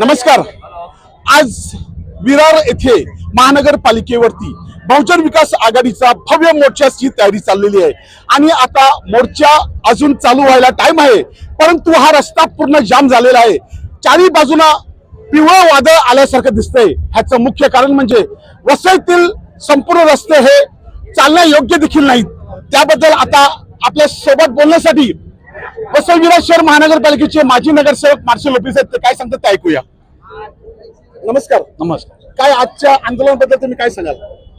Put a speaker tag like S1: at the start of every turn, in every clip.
S1: नमस्कार. आज विरार येथे महानगरपालिकेवरती बहुजन विकास आघाडीचा भव्य मोर्चाची तयारी चाललेली आहे. आणि आता मोर्चा अजून चालू व्हायला टाइम आहे परंतु हा रस्ता पूर्ण जाम झालेला आहे. चारी बाजूला पिवळं वादळ आल्यासारखं दिसतंय. ह्याचं मुख्य कारण म्हणजे वसईतील संपूर्ण रस्ते हे चालण्या योग्य देखील नाहीत. त्याबद्दल आता आपल्यासोबत बोलण्यासाठी विरार शहर महानगरपालिकेचे माजी नगरसेवक मार्शल ऑफिस आहेत ते काय सांगतात ते ऐकूया. नमस्कार.
S2: नमस्कार.
S1: काय आजच्या आंदोलनाबद्दल तुम्ही काय सांगाल?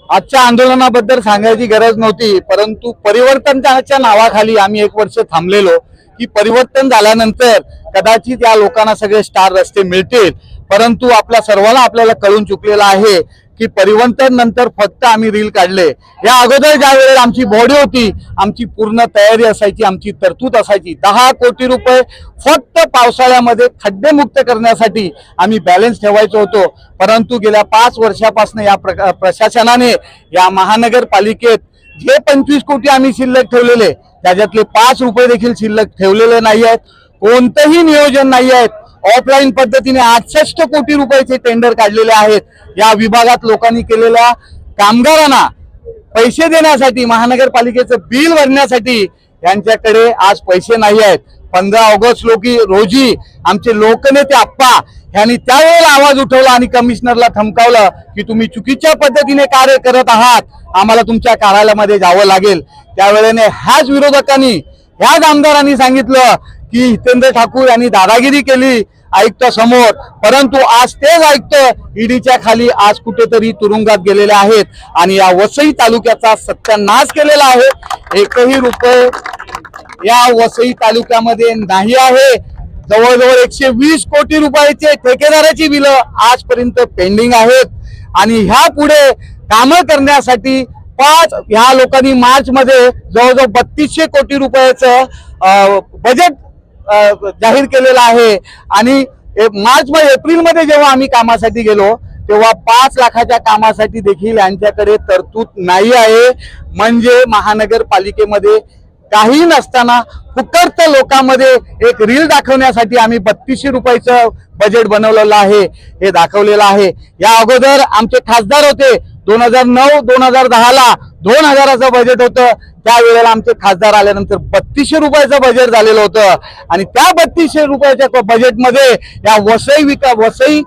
S2: आजच्या आंदोलनाबद्दल सांगायची गरज नव्हती परंतु परिवर्तनाच्या नावाखाली आम्ही एक वर्ष थांबलेलो. की परिवर्तन झाल्यानंतर कदाचित या लोकांना सगळे स्टार रस्ते मिळतील परंतु आपल्या सर्वांना आपल्याला कळून चुकलेलं आहे की परिवर्तन नंतर फक्त आम्ही रील काढले. या अगोदर ज्या वेळेला आमची बॉडी होती आमची पूर्ण तयारी असायची आमची तरतूद असायची. दहा कोटी रुपये फक्त पावसाळ्यामध्ये खड्डेमुक्त करण्यासाठी आम्ही बॅलन्स ठेवायचो होतो. परंतु गेल्या पाच वर्षापासून या प्र- प्रशासनाने या महानगरपालिकेत जे पंचवीस कोटी आम्ही शिल्लक ठेवलेले त्याच्यातले पाच रुपये देखील शिल्लक ठेवलेले नाही आहेत. कोणतंही नियोजन नाही आहेत. ऑफलाईन पद्धतीने आठसष्ट कोटी रुपयाचे टेंडर काढलेले आहेत. या विभागात लोकांनी केलेल्या कामगारांना पैसे देण्यासाठी महानगरपालिकेचं बिल भरण्यासाठी यांच्याकडे आज पैसे नाही आहेत. पंधरा ऑगस्ट लोकी रोजी आमचे लोकनेते आप्पा यांनी त्यावेळेला आवाज उठवला आणि कमिशनरला थमकावलं की तुम्ही चुकीच्या पद्धतीने कार्य करत आहात. आम्हाला तुमच्या कार्यालयामध्ये जावं लागेल. त्यावेळेने ह्याच विरोधकांनी ह्याच आमदारांनी सांगितलं की हितेंद्र ठाकूर यांनी दादागिरी केली आयुक्तासमोर. परंतु आज तेच आयुक्त ईडीच्या खाली आज कुठेतरी तुरुंगात गेलेले आहेत आणि या वसई तालुक्याचा सत्यानाश केलेला आहे. एकही रुपये या वसई तालुक्यामध्ये नाही आहे. जवळजवळ एकशे वीस कोटी रुपयाचे ठेकेदाराची बिलं आजपर्यंत पेंडिंग आहेत. आणि ह्या पुढे कामं करण्यासाठी पाच ह्या लोकांनी मार्चमध्ये जवळजवळ बत्तीसशे कोटी रुपयाचं बजेट जाहीर केलेलं आहे. आणि मार्च मध्ये एप्रिलमध्ये जेव्हा आम्ही कामासाठी गेलो तेव्हा पाच लाखाच्या कामासाठी देखील यांच्याकडे तरतूद नाही आहे. म्हणजे महानगरपालिकेमध्ये काही नसताना फुकट लोकांमध्ये एक रील दाखवण्यासाठी आम्ही बत्तीसशे रुपयाचं बजेट बनवलेलं आहे. हे दाखवलेलं आहे. या अगोदर आमचे खासदार होते. दोन हजार नऊ दोन हजार दहाला दोन हजाराचं बजेट होतं. त्यावेळेला आमचे खासदार आल्यानंतर बत्तीसशे रुपयाचं बजेट झालेलं होतं. आणि त्या बत्तीसशे रुपयाच्या बजेटमध्ये या वसई विका वसई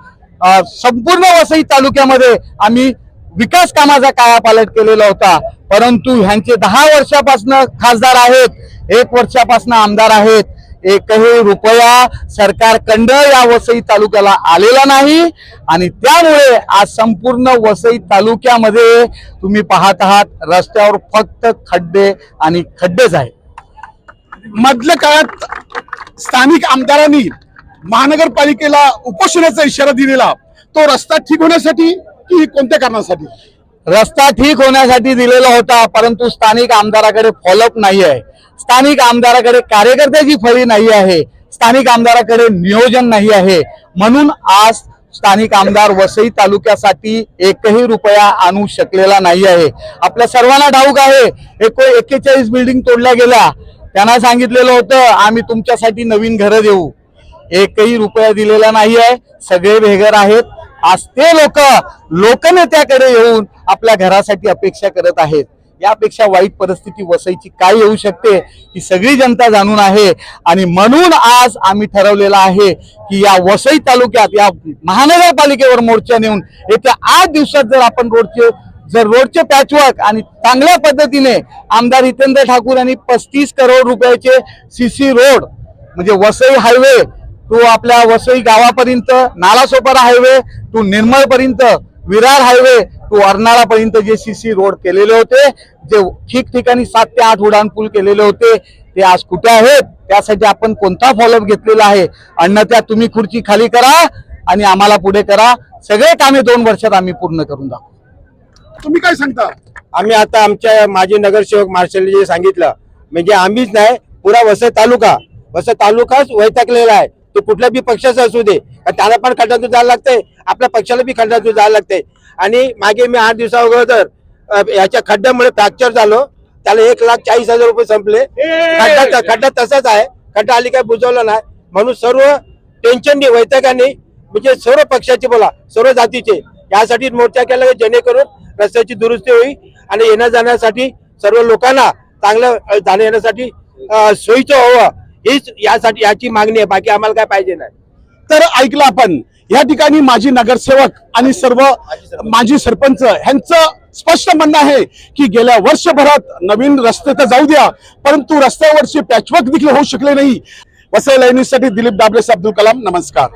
S2: संपूर्ण वसई तालुक्यामध्ये आम्ही विकास कामाचा कायापालट केलेला होता. परंतु ह्यांचे दहा वर्षापासून खासदार आहेत एक वर्षापासून आमदार आहेत. एकही रुपया सरकारकडं या वसई तालुक्याला आलेला नाही. आणि त्यामुळे आज संपूर्ण वसई तालुक्यामध्ये तुम्ही पाहत आहात रस्त्यावर फक्त खड्डे आणि खड्डेच आहेत.
S1: मधल्या काळात स्थानिक आमदारांनी महानगरपालिकेला उपोषणाचा इशारा दिलेला तो रस्ता ठीक होण्यासाठी की कोणत्या कारणासाठी?
S2: रस्ता ठीक होण्यासाठी दिलेला होता परंतु स्थानिक आमदाराकडे फॉलोअप नाही आहे स्थानिक आमदाराकडे कार्यकर्त्याची फळी नाही आहे. स्थानिक आमदाराकडे नियोजन नाही आहे. म्हणून आज स्थानिक आमदार वसई तालुक्यासाठी एकही रुपया आणू शकलेला नाही आहे. आपल्या सर्वांना ठाऊक आहे एको एक्केचाळीस बिल्डिंग तोडल्या गेल्या. त्यांना सांगितलेलं होतं आम्ही तुमच्यासाठी नवीन घरं देऊ. एकही रुपया दिलेला नाही आहे सगळे भेगर आहेत. आज ते लोक लोकनेत्याकडे येऊन आपल्या घरासाठी अपेक्षा करत आहेत. यापेक्षा वाईट परिस्थिती वसईची काय येऊ शकते ही सगळी जनता जाणून आहे. आणि म्हणून आज आम्ही ठरवलेलं आहे की या वसई तालुक्यात या महानगरपालिकेवर मोर्चा नेऊन येत्या आठ दिवसात जर आपण रोडचे जर रोडचे पॅचवर्क आणि चांगल्या पद्धतीने आमदार हितेंद्र ठाकूर यांनी पस्तीस करोड रुपयाचे सीसी रोड म्हणजे वसई हायवे टू आपल्या वसई गावापर्यंत नालासोपारा हायवे टू निर्मळ पर्यंत विरार हायवे टू अर्नाळा पर्यंत जे सीसी रोड केलेले होते जे ठिकठिकाणी सात ते आठ उड्डाण पूल केलेले होते ते आज कुठे आहेत? त्यासाठी आपण कोणता फॉलोअप घेतलेला आहे? अन्यथा तुम्ही खुर्ची खाली करा आणि आम्हाला पुढे करा. सगळे कामे दोन वर्षात आम्ही पूर्ण करून दाखवू.
S1: तुम्ही काय सांगता?
S3: आम्ही आता आमच्या माजी नगरसेवक मार्शल जे सांगितलं. म्हणजे आम्हीच नाही पुरा वसई तालुका. वसई तालुकाच वैतागलेला आहे. तो कुठल्या बी पक्षाचा असू दे. त्याला पण खड्ड्यातून जायला लागतंय. आपल्या पक्षाला बी खड्ड्यातून जायला लागतंय. आणि मागे मी आठ दिवसा अगोदर याच्या खड्ड्यामुळे फ्रॅक्चर झालो. त्याला एक लाख चाळीस हजार रुपये संपले. खड्डा खड्डा तसाच आहे. खड्डा आली काय बुजवलं नाही. म्हणून सर्व टेन्शननी वैतकांनी म्हणजे सर्व पक्षाचे बोला सर्व जातीचे यासाठी मोर्चा केला की जेणेकरून रस्त्याची दुरुस्ती होईल आणि येण्या जाण्यासाठी सर्व लोकांना चांगलं जाण्या येण्यासाठी सोयीचं व्हावं. हीच यासाठी याची मागणी आहे. बाकी आम्हाला काय पाहिजे नाही.
S1: तर ऐकलं आपण या ठिकाणी माजी नगरसेवक आणि सर्व माजी सरपंच ह्यांचं स्पष्ट म्हणणं आहे की गेल्या वर्षभरात नवीन रस्ते तर जाऊ द्या परंतु रस्त्यावरचे पॅचवर्क देखील होऊ शकले नाही. वसई लाईनीसाठी दिलीप डाबलेस अब्दुल कलाम नमस्कार.